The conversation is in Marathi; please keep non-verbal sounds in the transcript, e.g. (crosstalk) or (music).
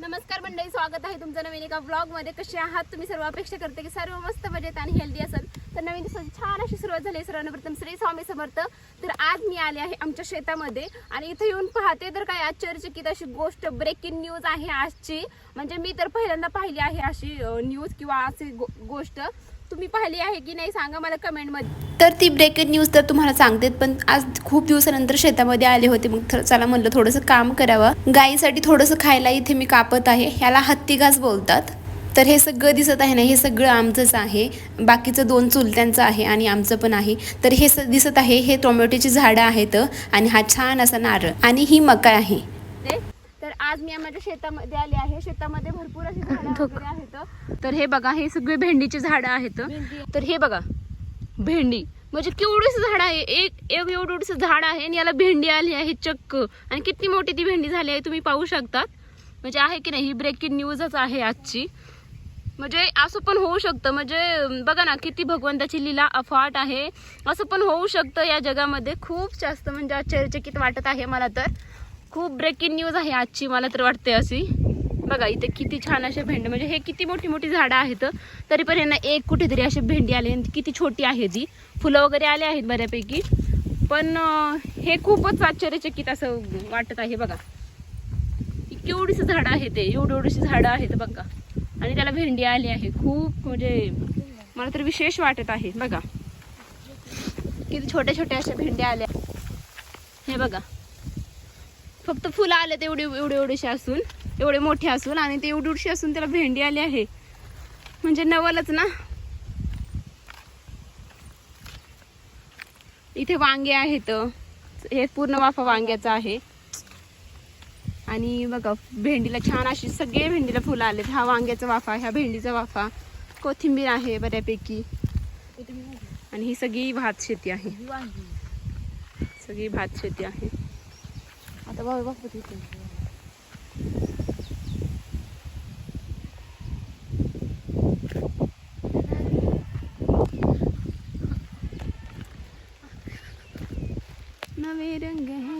नमस्कार मंडळी स्वागत आहे तुमचं नवीन एका ब्लॉगमध्ये कसे आहात तुम्ही? सर्व अपेक्षा करते की सर्व मस्त मजेत आणि हेल्दी असेल तर नवीन दिवसाची छान अशी सुरुवात झाली आहे. सर्वांना प्रथम श्री स्वामी समर्थ. तर आज मी आले आहे आमच्या शेतामध्ये आणि इथे येऊन पाहते तर काय आश्चर्यचकित अशी गोष्ट ब्रेकिंग न्यूज आहे आजची. म्हणजे मी तर पहिल्यांदा पाहिली आहे अशी न्यूज किंवा अशी गो- गोष्ट. तुम्ही पाहिली आहे की नाही सांगा मला कमेंटमध्ये. तर ती ब्रेकिंग न्यूज तर तुम्हाला सांगते पण आज खूप दिवसानंतर शेतामध्ये आले होते. मग चला म्हणलं थोडंसं काम करावं. गाईसाठी थोडंसं खायला इथे मी कापत आहे. ह्याला हत्ती घास बोलतात. तर हे सगळं दिसत आहे ना हे सगळं आमचंच आहे. बाकीचं दोन चुलत्यांचं आहे आणि आमचं पण आहे. तर हे दिसत आहे हे टोमॅटोची झाडं आहेत आणि हा छान असा नारळ आणि ही मका आहे. आज मी माझ्या शेतामध्ये आले आहे. शेतामध्ये भरपूर अशी झाडं (laughs) वगैरे आहेत. तर हे बघा हे सगळे भेंडीची झाडं आहेत. तर हे बघा भेंडी. म्हणजे केवढीच झाड आहे. एक एक एवढंच झाड आहे आणि याला भेंडी आली आहे चक्क. आणि किती मोठी ती भेंडी झाली आहे तुम्ही पाहू शकतात. म्हणजे आहे की नाही ही ब्रेकिंग न्यूजच आहे आजची. म्हणजे असं पण होऊ शकतं. म्हणजे बघा ना किती भगवंताची लीला अफाट आहे. असं पण होऊ शकतं या जगामध्ये. खूप जास्त म्हणजे आश्चर्यचकित वाटत आहे मला तर. खूप ब्रेकिंग न्यूज आहे आजची मला तर वाटते अशी. बघा इथे किती छान असे भेंडी म्हणजे हे किती मोठी मोठी झाडं आहेत तरी पण यांना एक कुठेतरी अशी भेंडी आली आणि किती छोटी आहे ती. फुलं वगैरे आले आहेत बऱ्यापैकी. पण हे खूपच आश्चर्यचकित असं वाटत आहे बघा. केवढीच झाडं आहे ते एवढी एवढीशी झाडं आहेत बघा. आणि त्याला भेंडी आली आहे खूप म्हणजे मला तर विशेष वाटत आहे बघा. किती छोट्या छोट्या अशा भेंड्या आल्या. हे बघा. फक्त फुलं आले एवढे एवढे एवढेसे असून एवढे मोठे असून आणि ते एवढी एवढीशी असून त्याला भेंडी आली आहे. म्हणजे नवलच ना? इथे वांगे आहेत. हे पूर्ण वाफा वांग्याचा आहे. आणि बघा भेंडीला छान अशी सगळे भेंडीला फुलं आलेत. हा वांग्याचा वाफा ह्या भेंडीचा वाफा. कोथिंबीर आहे बऱ्यापैकी. आणि ही सगळी भात शेती आहे. सगळी भात शेती आहे. आता भाऊ बापू तिथे नवे रंग है